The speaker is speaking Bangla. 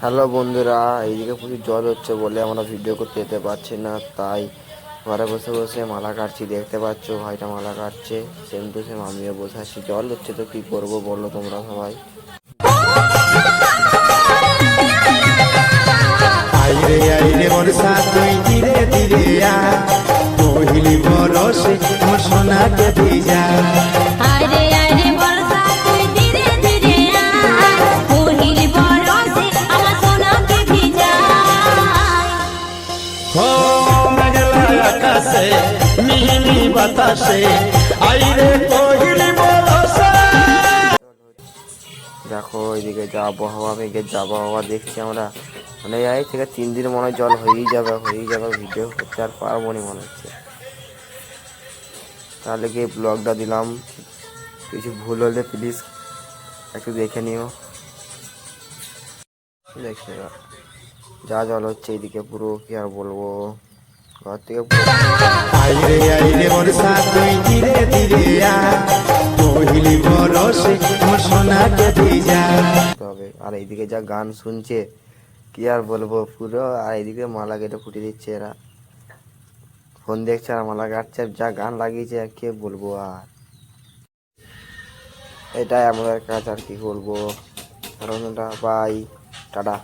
হ্যালো বন্ধুরা, এইদিকে প্রচুর জল হচ্ছে বলে আমরা ভিডিও করতে যেতে পারছি না, তাই ঘরে বসে বসে মালা কাটছি। দেখতে পাচ্ছ ভাইটা মালা কাটছে সেম টু সেম আমিও বসে আছি। জল হচ্ছে তো কি করব বলো তোমরা সবাই। ধীরে ধীরে আকাশে মিহি বাতাসে। আইরে পহিলি বরসে দেখো এইদিকে যা আবহাওয়া মেঘের যা আবহাওয়া দেখছি আমরা মানে এই থেকে তিন দিন মনে হয় জল হয়েই যাবে হয়েই যাবে, ভিডিও করতে আর পারব না মনে হচ্ছে। তাহলে কি ব্লগটা দিলাম। কিছু ভুল হলে প্লিজ একটু দেখে নিও। দেখছে। যা জল হচ্ছে এইদিকে পুরো কি আর বলব? আইরে আইরে, বর্ষা তুই ধীরে ধীরে আ। পহিলি বরসে মোর সোনাকে ভিজা। হবে আর এইদিকে যা গান শুনছে, কি আর বলব, পুরো, আর এইদিকে মালা কেটে ফুটিয়ে দিচ্ছে এরা। ফোন দেখছে আর মালা কাটছে যা গান লাগিয়েছে, আর কে বলব আর। এটাই আমাদের কাজ আর কি বলব। Bye tata.